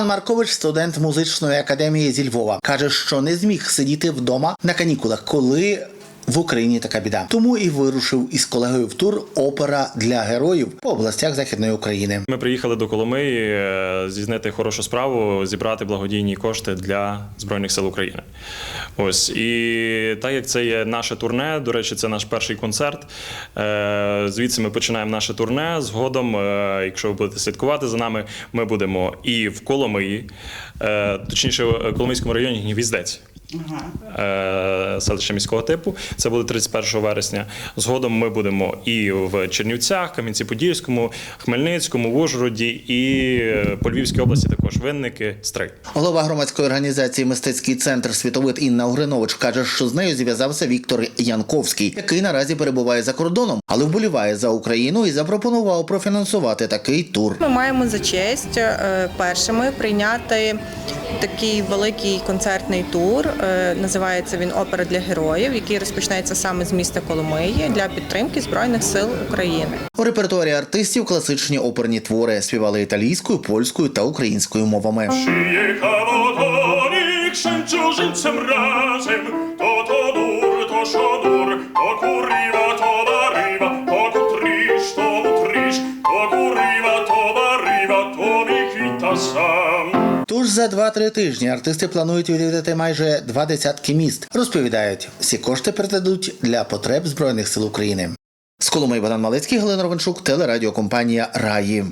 Іван Маркович, студент музичної академії зі Львова, каже, що не зміг сидіти вдома на канікулах, коли. В Україні така біда, тому і вирушив із колегою в тур опера для героїв по областях західної України. Ми приїхали до Коломиї е, здійснити хорошу справу, зібрати благодійні кошти для Збройних сил України. Ось і так як це є наше турне, до речі, це наш перший концерт. е, Звідси ми починаємо наше турне. Згодом, е, якщо ви будете слідкувати за нами, ми будемо і в Коломиї, точніше, в Коломийському районі Гнівіздець. Е, селище міського типу. Це буде 31 вересня. Згодом ми будемо і в Чернівцях, Кам'янці-Подільському, Хмельницькому, в Ужгороді і е, по Львівській області також винники, стрий. Голова громадської організації Мистецький центр Світовид Інна Огринович каже, що з нею зв'язався Віктор Янковський, який наразі перебуває за кордоном, але вболіває за Україну і запропонував профінансувати такий тур. Ми маємо за честь е, першими прийняти такий великий концертний тур. Е, Називається він Опера для героїв, який розпочнеться саме з міста Коломиї для підтримки Збройних сил України. У репертуарі артистів класичні оперні твори співали італійською, польською та українською мовами. Sędziurzymcem razem, to to dur, to szodur, to kurwa, to barywa, to kutrisz, to mutrisz, to kurwa, to barywa, to mi hita sam. Тож за 2-3 тижні артисти планують відвідати майже два десятки міст. Розповідають, всі кошти передадуть для потреб збройних сил України. З Коломи Богдан Малецький, Галина Ровеншук, телерадіокомпанія Раї.